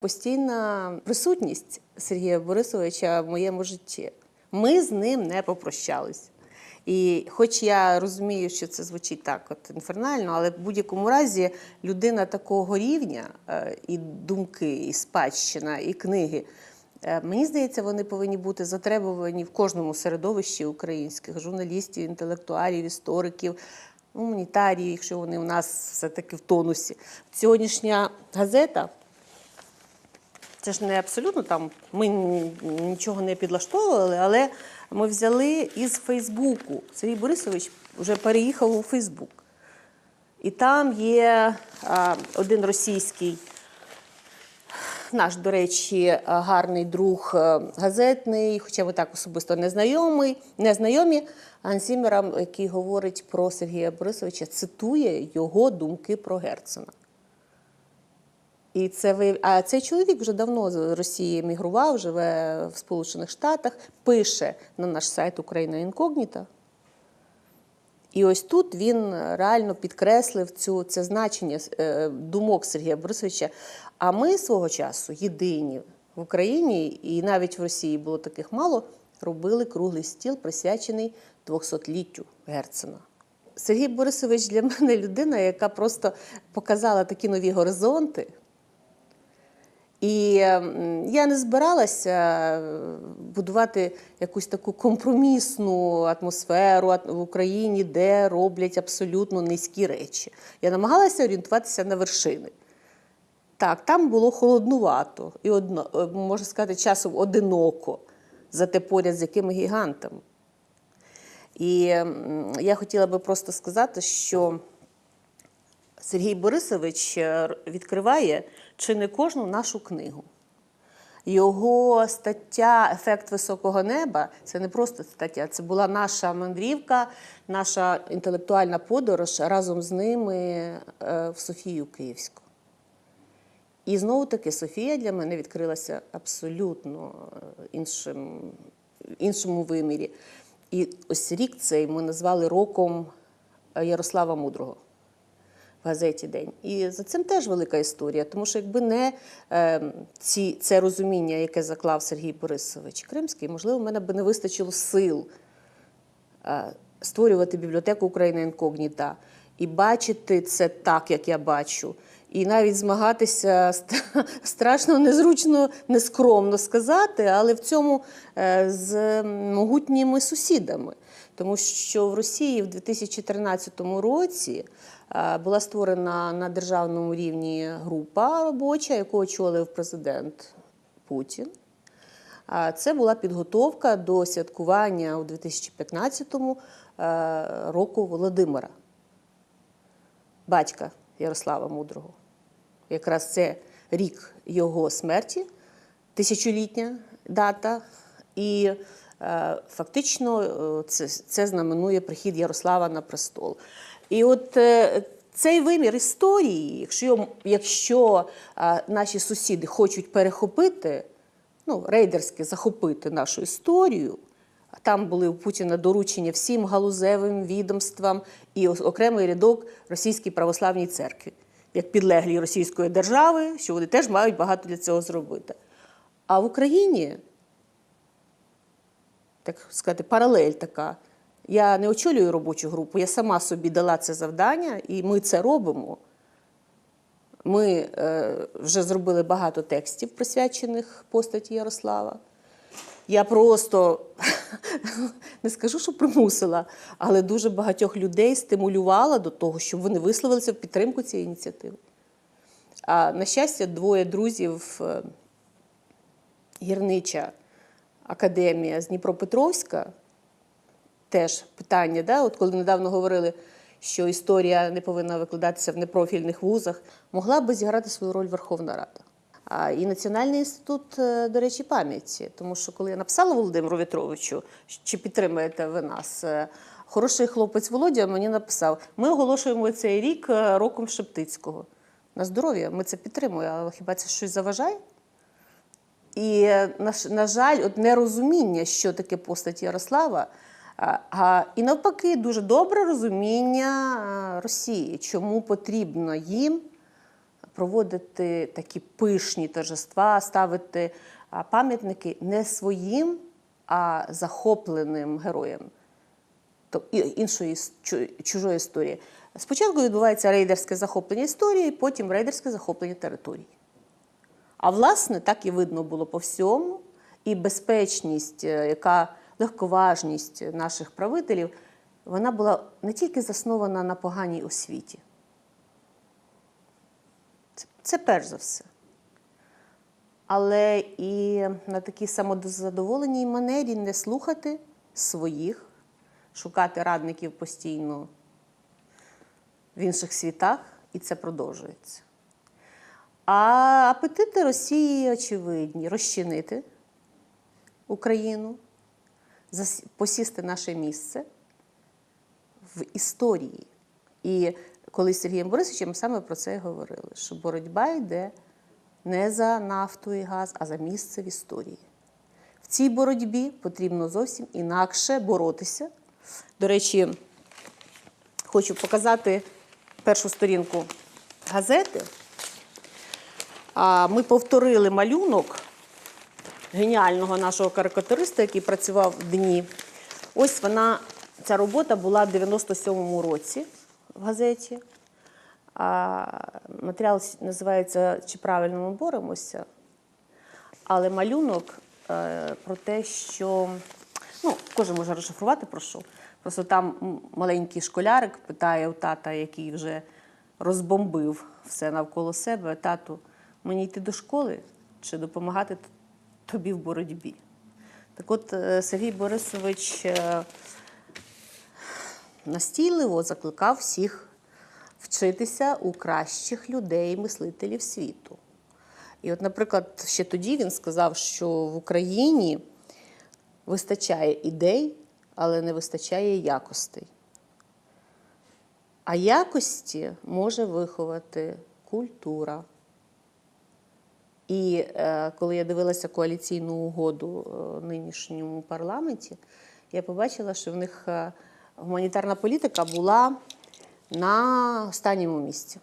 Постійна присутність Сергія Борисовича в моєму житті. Ми з ним не попрощались. І хоч я розумію, що це звучить так от інфернально, але в будь-якому разі людина такого рівня, е, і думки, і спадщина, і книги. е, Мені здається, вони повинні бути затребувані в кожному середовищі українських журналістів, інтелектуалів, істориків, гуманітаріїв, якщо вони у нас все-таки в тонусі. Сьогоднішня газета це ж не абсолютно там. Ми нічого не підлаштовували, але ми взяли із Фейсбуку. Сергій Борисович вже переїхав у Фейсбук. І там є а, один російський, наш, до речі, гарний друг газетний, хоча ми так особисто не знайомий, не знайомі, Ансімера, який говорить про Сергія Борисовича, цитує його думки про Герцена. І це вияв- а цей чоловік вже давно з Росії емігрував, живе в Сполучених Штатах, пише на наш сайт Україна інкогніта. І ось тут він реально підкреслив цю, це значення е, думок Сергія Борисовича. А ми свого часу єдині в Україні, і навіть в Росії було таких мало, робили круглий стіл, присвячений 200-літтю Герцена. Сергій Борисович для мене людина, яка просто показала такі нові горизонти. І я не збиралася е, будувати якусь таку компромісну атмосферу в Україні, де роблять абсолютно низькі речі. Я намагалася орієнтуватися на вершини. Так, там було холоднувато і одно, е, можна сказати, часом одиноко, зате поряд з якими гігантами. І я хотіла би просто сказати, що Сергій Борисович е, відкриває чи не кожну нашу книгу. Його стаття Ефект високого неба це не просто стаття, це була наша мандрівка, наша інтелектуальна подорож разом з ними е, в Софію Київську. І знову таки Софія для мене відкрилася абсолютно е, іншим, іншому вимірі. І ось рік цей ми назвали роком е, Ярослава Мудрого в газеті День. І за цим теж велика історія, тому що якби не е, ці, це розуміння, яке заклав Сергій Борисович Кримський, можливо, в мене б не вистачило сил е, створювати бібліотеку Україна інкогніта і бачити це так, як я бачу. І навіть змагатися страшно незручно, нескромно сказати, але в цьому е, з могутніми сусідами. Тому що в Росії в 2013 році була створена на державному рівні група робоча, яку очолив президент Путін. А Це була підготовка до святкування у 2015-му е, року Володимира, батька Ярослава Мудрого. Якраз це рік його смерті, тисячолітня дата, і е, фактично е, це, це знаменує прихід Ярослава на престол. І от е, цей вимір історії, якщо, якщо наші сусіди хочуть перехопити, ну, рейдерськи захопити нашу історію. Там були у Путіна доручення всім галузевим відомствам і окремий рядок Російській православній церкві, як підлеглі Російської держави, що вони теж мають багато для цього зробити. А в Україні, так сказати, паралель така. Я не очолюю робочу групу, я сама собі дала це завдання, і ми це робимо. Ми е, вже зробили багато текстів, присвячених постаті Ярослава. Я просто не скажу, що примусила, але дуже багатьох людей стимулювала до того, щоб вони висловилися в підтримку цієї ініціативи. А на щастя, двоє друзів, е, гірнича академія з Дніпропетровська, теж питання, да? от коли недавно говорили, що історія не повинна викладатися в непрофільних вузах, могла би зіграти свою роль Верховна Рада. А, і Національний інститут, е, до речі, пам'яті. Тому що коли я написала Володимиру Вітровичу, чи підтримуєте ви нас, е, хороший хлопець Володя мені написав: ми оголошуємо цей рік е, роком Шептицького. На здоров'я, ми це підтримуємо, але хіба це щось заважає? І, на, на жаль, от нерозуміння, що таке постать Ярослава, і навпаки, дуже добре розуміння Росії, чому потрібно їм проводити такі пишні торжества, ставити пам'ятники не своїм, а захопленим героям то іншої чужої історії. Спочатку відбувається рейдерське захоплення історії, потім рейдерське захоплення території. А власне, так і видно було по всьому, і безпечність, е, яка легковажність наших правителів, вона була не тільки заснована на поганій освіті. Це, перш за все. Але і на такій самозадоволеній манері не слухати своїх, шукати радників постійно в інших світах, і це продовжується. А апетити Росії очевидні розчинити Україну, посісти наше місце в історії. І коли з Сергієм Борисовичем саме про це і говорили, що боротьба йде не за нафту і газ, а за місце в історії. В цій боротьбі потрібно зовсім інакше боротися. До речі, хочу показати першу сторінку газети. Ми повторили малюнок геніального нашого карикатуриста, який працював в дні. Ось вона, ця робота була в 97-му році в газеті. А, матеріал називається Чи правильно ми боремося? Але малюнок е, про те, що ну, кожен може розшифрувати про що. Просто там маленький школярик питає у тата, який вже розбомбив все навколо себе, тату, мені йти до школи чи допомагати тобі в боротьбі? Так от е, Сергій Борисович е, настійливо закликав всіх вчитися у кращих людей, мислителів світу. І от, наприклад, ще тоді він сказав, що в Україні вистачає ідей, але не вистачає якостей. А якості може виховати культура. І е, коли я дивилася коаліційну угоду е, нинішньому парламенті, я побачила, що в них е, гуманітарна політика була на останньому місці.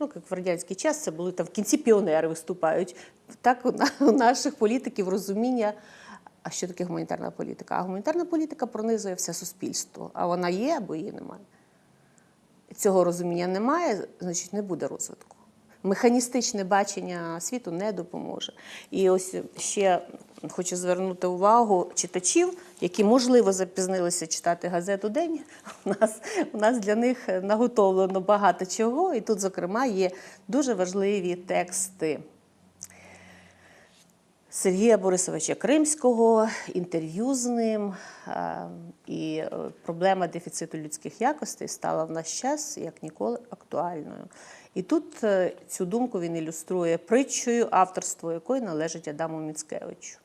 Ну, як в радянський час це були там в кінці піонери виступають. Так у у наших політиків розуміння, а що таке гуманітарна політика? А гуманітарна політика пронизує все суспільство. А вона є або її немає. Цього розуміння немає, значить не буде розвитку. Механістичне бачення світу не допоможе. І ось ще хочу звернути увагу читачів, які, можливо, запізнилися читати газету День. У нас, у нас для них наготовлено багато чого, і тут, зокрема, є дуже важливі тексти. Сергія Борисовича Кримського, інтерв'ю з ним. І е, проблема дефіциту людських якостей стала в наш час як ніколи актуальною. І тут е, цю думку він ілюструє притчою, авторство якої належить Адаму Міцкевичу.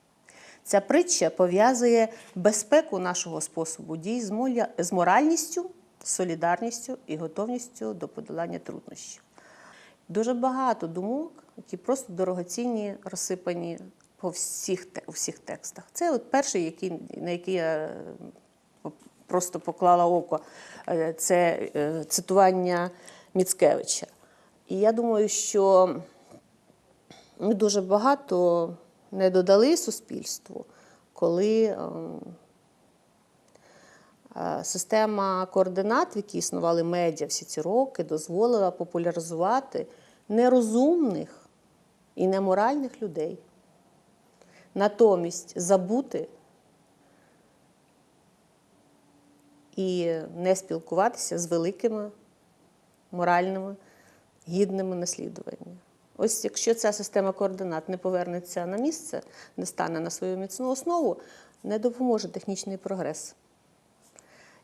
Ця притча пов'язує безпеку нашого способу дій з моральністю, солідарністю і готовністю до подолання труднощів. Дуже багато думок, які просто дорогоцінні, розсипані по всіх, у всіх текстах. Це от перший, який, на який я е, просто поклала око, Е, це цитування Міцкевича. І я думаю, що ми дуже багато не додали суспільству, коли ем, е, система координат, в якій існували медіа всі ці роки, дозволила популяризувати нерозумних і неморальних людей. Натомість забути і не спілкуватися з великими моральними, гідними наслідування. Ось якщо ця система координат не повернеться на місце, не стане на свою міцну основу, не допоможе технічний прогрес.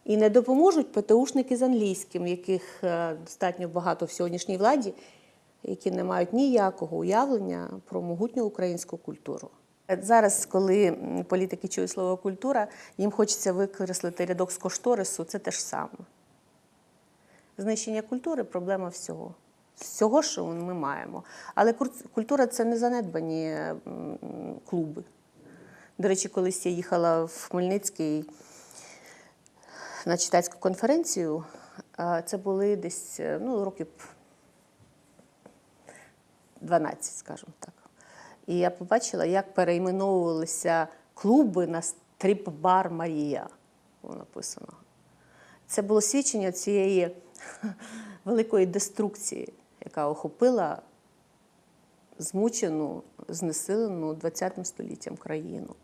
І не допоможуть ПТУшники з англійським, яких е, достатньо багато в сьогоднішній владі, які не мають ніякого уявлення про могутню українську культуру. Зараз, коли політики чують слово культура, їм хочеться викреслити рядок з кошторису, це те ж саме. Знищення культури проблема всього. Всього, що ми маємо. Але культура це не занедбані клуби. До речі, колись я їхала в Хмельницький на читацьку конференцію. Це були десь е, ну, років 12, скажімо так. І я побачила, як перейменовувалися клуби на стріп-бар Марія. Було написано. Це було свідчення цієї великої деструкції, яка охопила змучену, знесилену ХХ століттям країну.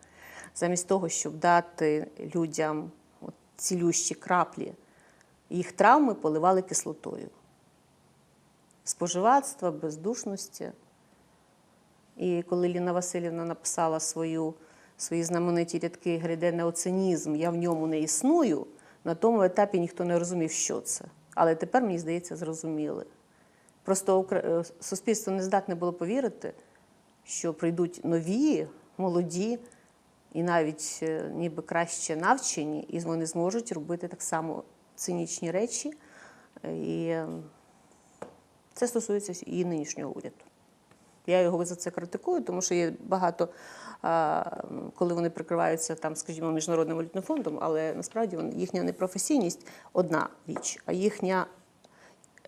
Замість того, щоб дати людям от цілющі краплі, їх травми поливали кислотою. Споживацтва, бездушності. І коли Ліна Васильівна написала свою, свої знамениті рядки гряде неоцинізм, я в ньому не існую, на тому етапі ніхто не розумів, що це. Але тепер, мені здається, зрозуміли. Просто е, суспільство не здатне було повірити, що прийдуть нові, молоді і навіть е, ніби краще навчені, і вони зможуть робити так само цинічні речі. І е, це стосується і нинішнього уряду. Я його за це критикую, тому що є багато, коли вони прикриваються там, скажімо, міжнародним валютним фондом, але насправді їхня непрофесійність одна річ, а їхня,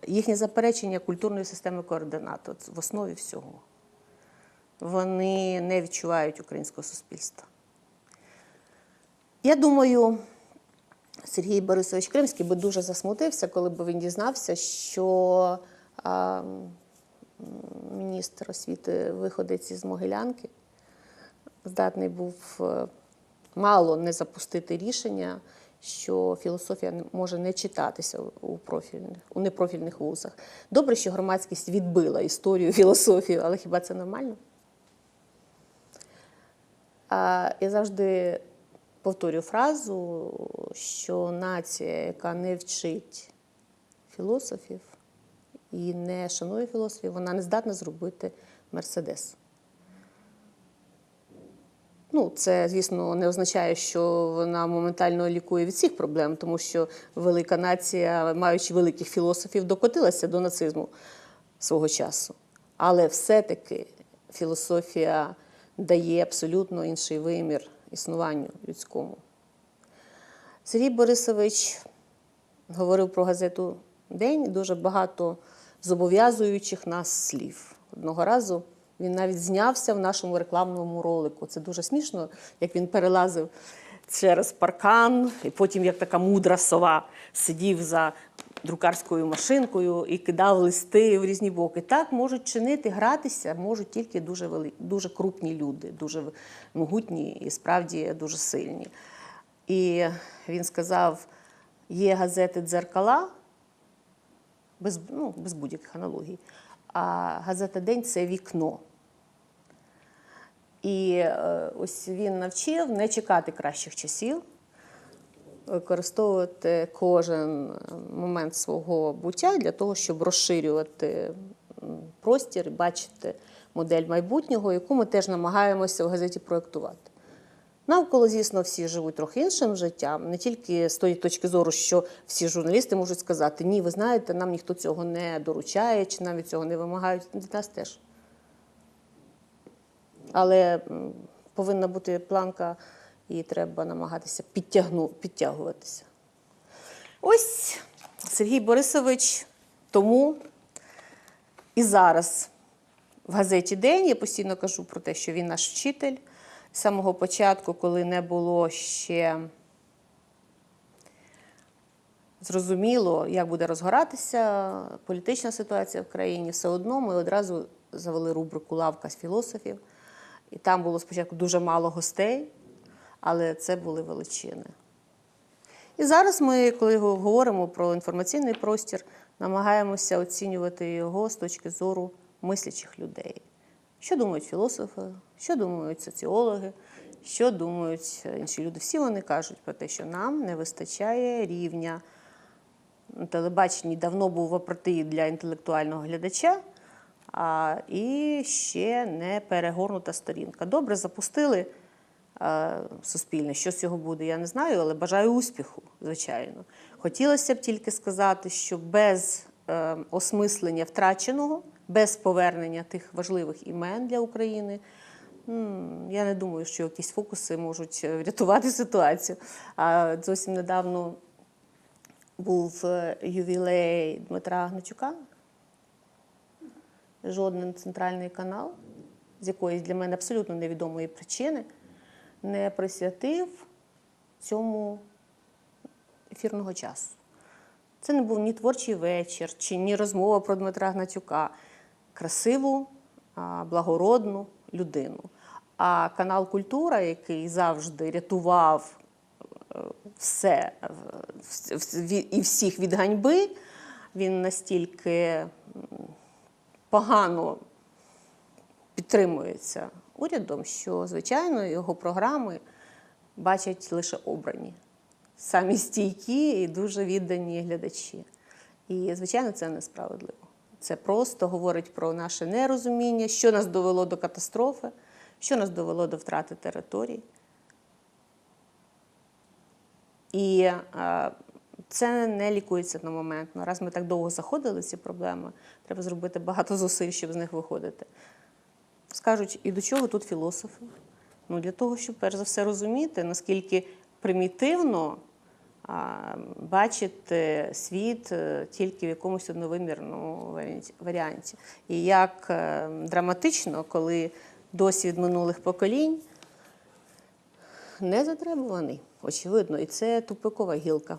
їхнє заперечення культурної системи координат от в основі всього. Вони не відчувають українського суспільства. Я думаю, Сергій Борисович Кримський би дуже засмутився, коли б він дізнався, що а, міністр освіти виходець із Могилянки здатний був е, мало не запустити рішення, що філософія може не читатися у профільних, у непрофільних вузах. Добре, що громадськість відбила історію філософію, але хіба це нормально? А, я завжди повторю фразу, що нація, яка не вчить філософів і не шанує філософів, вона не здатна зробити Мерседес. Ну, це, звісно, не означає, що вона моментально лікує від всіх проблем, тому що велика нація, маючи великих філософів, докотилася до нацизму свого часу. Але все-таки філософія дає абсолютно інший вимір існуванню людському. Сергій Борисович говорив про газету День дуже багато зобов'язуючих нас слів. Одного разу він навіть знявся в нашому рекламному ролику. Це дуже смішно, як він перелазив через паркан, і потім, як така мудра сова, сидів за друкарською машинкою і кидав листи в різні боки. Так можуть чинити, гратися можуть тільки дуже вели... дуже крупні люди, дуже могутні і справді дуже сильні. І він сказав: є газети дзеркала, без, ну, без будь-яких аналогій. А газета День це вікно. І е, ось він навчив не чекати кращих часів, використовувати кожен момент свого буття для того, щоб розширювати простір бачити модель майбутнього, яку ми теж намагаємося в газеті проєктувати. Навколо, звісно, всі живуть трохи іншим життям, не тільки з тої точки зору, що всі журналісти можуть сказати, ні, ви знаєте, нам ніхто цього не доручає, чи навіть цього не вимагають від нас теж. Але повинна бути планка, і треба намагатися підтягну, підтягуватися. Ось Сергій Борисович тому і зараз в газеті День я постійно кажу про те, що він наш вчитель. З самого початку, коли не було ще зрозуміло, як буде розгоратися політична ситуація в країні, все одно ми одразу завели рубрику Лавка з філософів. І там було спочатку дуже мало гостей, але це були величини. І зараз ми, коли говоримо про інформаційний простір, намагаємося оцінювати його з точки зору мислячих людей. Що думають філософи, що думають соціологи, що думають інші люди. Всі вони кажуть про те, що нам не вистачає рівня. Телебаченні давно був апартеїд для інтелектуального глядача, і ще не перегорнута сторінка. Добре, запустили е, суспільне. Що з цього буде, я не знаю, але бажаю успіху, звичайно. Хотілося б тільки сказати, що без е, осмислення втраченого, без повернення тих важливих імен для України. Я не думаю, що якісь фокуси можуть е, врятувати ситуацію. А зовсім недавно був ювілей Дмитра Гнатюка, жоден центральний канал з якоїсь для мене абсолютно невідомої причини не присвятив цьому ефірного часу. Це не був ні творчий вечір, чи ні розмова про Дмитра Гнатюка. Красиву, благородну людину. А канал Культура, який завжди рятував е, все і всіх від ганьби, він настільки погано підтримується урядом, що, звичайно, його програми бачать лише обрані, самі стійкі і дуже віддані глядачі. І, звичайно, це несправедливо. Це просто говорить про наше нерозуміння, що нас довело до катастрофи, що нас довело до втрати територій. І е, це не лікується одномоментно. Раз ми так довго заходили в ці проблеми, треба зробити багато зусиль, щоб з них виходити. Скажуть, і до чого тут філософи? Ну, для того, щоб перш за все розуміти, наскільки примітивно а, бачити світ е, тільки в якомусь одновимірному варіанті-. І як е, драматично, коли досвід минулих поколінь не затребуваний, очевидно, і це тупикова гілка.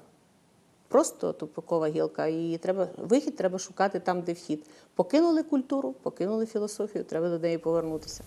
Просто тупикова гілка. І треба, вихід треба шукати там, де вхід. Покинули культуру, покинули філософію, треба до неї повернутися.